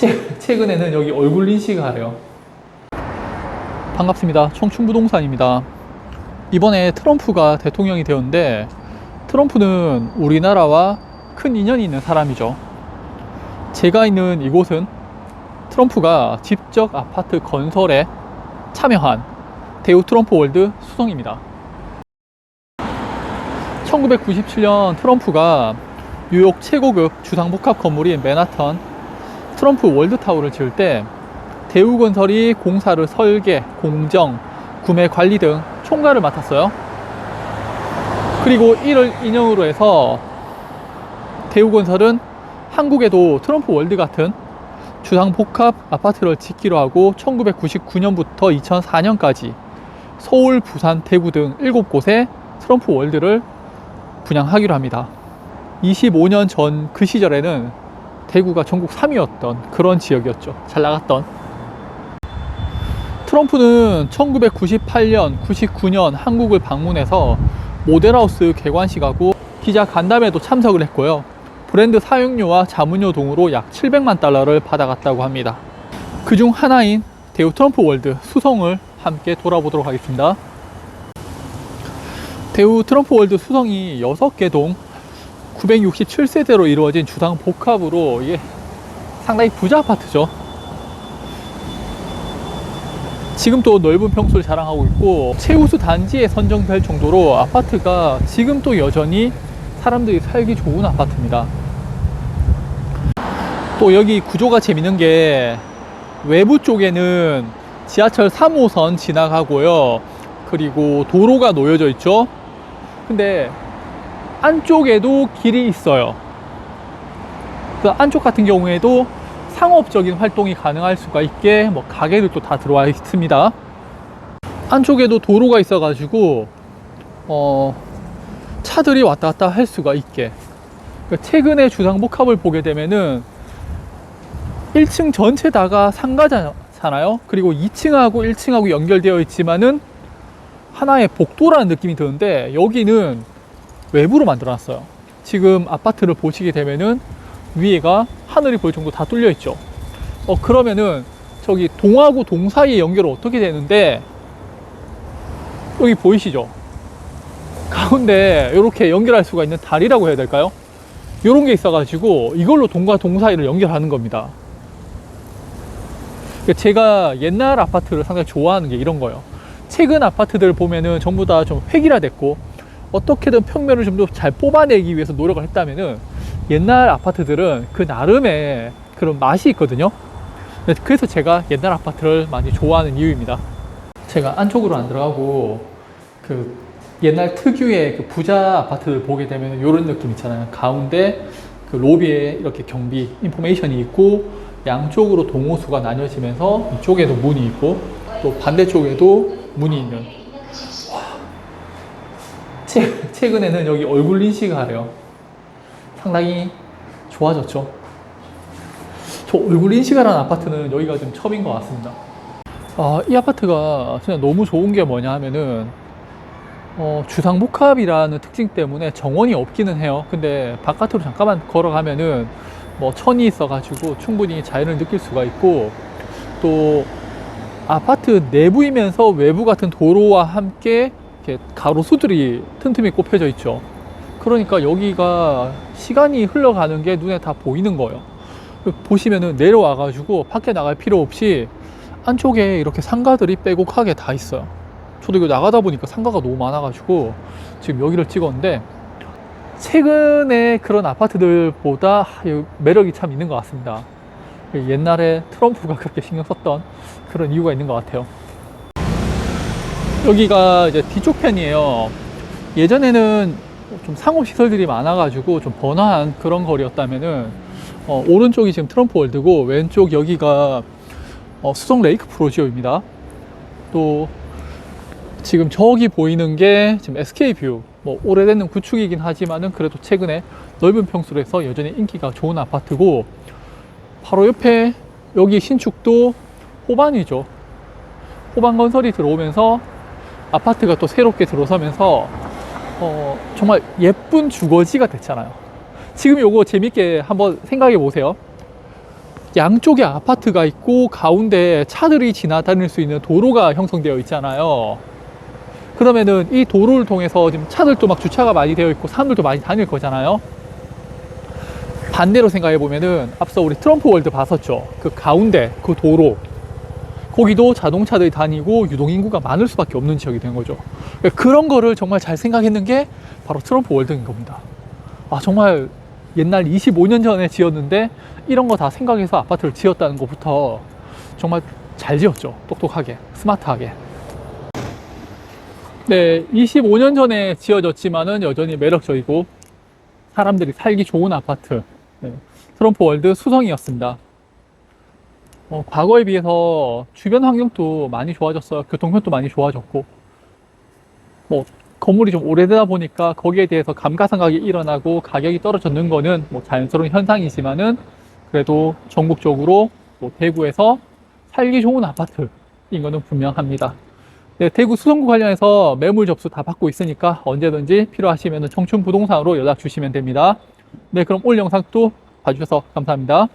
최, 최근에는 여기 얼굴 인식을 하래요. 반갑습니다. 청춘부동산입니다. 이번에 트럼프가 대통령이 되었는데 트럼프는 우리나라와 큰 인연이 있는 사람이죠. 제가 있는 이곳은 트럼프가 직접 아파트 건설에 참여한 대우 트럼프 월드 수성입니다. 1997년 트럼프가 뉴욕 최고급 주상복합 건물인 맨하탄 트럼프 월드타워를 지을 때 대우건설이 공사를 설계, 공정, 구매 관리 등 총괄을 맡았어요. 그리고 이를 인용으로 해서 대우건설은 한국에도 트럼프 월드 같은 주상복합 아파트를 짓기로 하고 1999년부터 2004년까지 서울, 부산, 대구 등 7곳에 트럼프 월드를 분양하기로 합니다. 25년 전 그 시절에는 대구가 전국 3위였던 그런 지역이었죠. 잘 나갔던. 트럼프는 1998년, 99년 한국을 방문해서 모델하우스 개관식하고 기자 간담회도 참석을 했고요. 브랜드 사용료와 자문료 등으로 약 700만 달러를 받아갔다고 합니다. 그 중 하나인 대우 트럼프 월드 수성을 함께 돌아보도록 하겠습니다. 대우 트럼프 월드 수성이 6개 동 967세대로 이루어진 주상 복합으로 이게 상당히 부자 아파트죠. 지금 또 넓은 평수를 자랑하고 있고 최우수 단지에 선정될 정도로 아파트가 지금 또 여전히 사람들이 살기 좋은 아파트입니다. 또 여기 구조가 재밌는 게 외부 쪽에는 지하철 3호선 지나가고요. 그리고 도로가 놓여져 있죠. 근데 안쪽에도 길이 있어요. 그 안쪽 같은 경우에도 상업적인 활동이 가능할 수가 있게 뭐 가게들도 다 들어와 있습니다. 안쪽에도 도로가 있어가지고 어 차들이 왔다 갔다 할 수가 있게. 그러니까 최근에 주상복합을 보게 되면은 1층 전체 다가 상가잖아요. 그리고 2층하고 1층하고 연결되어 있지만은 하나의 복도라는 느낌이 드는데 여기는 외부로 만들어 놨어요. 지금 아파트를 보시게 되면은 위에가 하늘이 보일 정도 다 뚫려 있죠. 어 그러면은 저기 동하고 동 사이의 연결은 어떻게 되는데 여기 보이시죠? 가운데 이렇게 연결할 수가 있는 다리라고 해야 될까요? 이런 게 있어 가지고 이걸로 동과 동 사이를 연결하는 겁니다. 그러니까 제가 옛날 아파트를 상당히 좋아하는 게 이런 거예요. 최근 아파트들 보면은 전부 다 좀 획일화 됐고 어떻게든 평면을 좀 더 잘 뽑아내기 위해서 노력을 했다면은 옛날 아파트들은 그 나름의 그런 맛이 있거든요. 그래서 제가 옛날 아파트를 많이 좋아하는 이유입니다. 제가 안쪽으로 안 들어가고 그 옛날 특유의 그 부자 아파트를 보게 되면 이런 느낌 있잖아요. 가운데 그 로비에 이렇게 경비 인포메이션이 있고 양쪽으로 동호수가 나뉘어지면서 이쪽에도 문이 있고 또 반대쪽에도 문이 있는 와. 최, 최근에는 여기 얼굴 인식을 하래요. 상당히 좋아졌죠. 저 얼굴 인식하라는 아파트는 여기가 좀 처음인 것 같습니다. 아, 이 아파트가 진짜 너무 좋은 게 뭐냐 하면은 어, 주상복합이라는 특징 때문에 정원이 없기는 해요. 근데 바깥으로 잠깐만 걸어가면은 뭐 천이 있어가지고 충분히 자연을 느낄 수가 있고 또 아파트 내부이면서 외부 같은 도로와 함께 이렇게 가로수들이 틈틈이 꼽혀져 있죠. 그러니까 여기가 시간이 흘러가는 게 눈에 다 보이는 거예요. 보시면은 내려와 가지고 밖에 나갈 필요 없이 안쪽에 이렇게 상가들이 빼곡하게 다 있어요. 저도 이거 나가다 보니까 상가가 너무 많아 가지고 지금 여기를 찍었는데 최근에 그런 아파트들보다 매력이 참 있는 것 같습니다. 옛날에 트럼프가 그렇게 신경 썼던 그런 이유가 있는 것 같아요. 여기가 이제 뒤쪽 편이에요. 예전에는 좀 상업 시설들이 많아가지고 좀 번화한 그런 거리였다면은 어, 오른쪽이 지금 트럼프 월드고 왼쪽 여기가 어, 수성 레이크 프로지오입니다. 또 지금 저기 보이는 게 지금 SK 뷰. 뭐 오래된 구축이긴 하지만은 그래도 최근에 넓은 평수로 해서 여전히 인기가 좋은 아파트고 바로 옆에 여기 신축도 호반이죠. 호반 건설이 들어오면서 아파트가 또 새롭게 들어서면서 어, 정말 예쁜 주거지가 됐잖아요. 지금 요거 재밌게 한번 생각해 보세요. 양쪽에 아파트가 있고 가운데 차들이 지나다닐 수 있는 도로가 형성되어 있잖아요. 그러면은 이 도로를 통해서 지금 차들도 막 주차가 많이 되어 있고 사람들도 많이 다닐 거잖아요. 반대로 생각해 보면은 앞서 우리 트럼프 월드 봤었죠. 그 가운데 그 도로 거기도 자동차들이 다니고 유동인구가 많을 수밖에 없는 지역이 된 거죠. 그런 거를 정말 잘 생각했는 게 바로 트럼프 월드인 겁니다. 아 정말 옛날 25년 전에 지었는데 이런 거 다 생각해서 아파트를 지었다는 것부터 정말 잘 지었죠. 똑똑하게, 스마트하게. 네, 25년 전에 지어졌지만은 여전히 매력적이고 사람들이 살기 좋은 아파트. 네, 트럼프 월드 수성이었습니다. 어, 과거에 비해서 주변 환경도 많이 좋아졌어요. 교통편도 많이 좋아졌고, 뭐, 건물이 좀 오래되다 보니까 거기에 대해서 감가상각이 일어나고 가격이 떨어졌는 거는 뭐 자연스러운 현상이지만은 그래도 전국적으로 뭐 대구에서 살기 좋은 아파트인 거는 분명합니다. 네, 대구 수성구 관련해서 매물 접수 다 받고 있으니까 언제든지 필요하시면 청춘 부동산으로 연락 주시면 됩니다. 네, 그럼 오늘 영상 또 봐주셔서 감사합니다.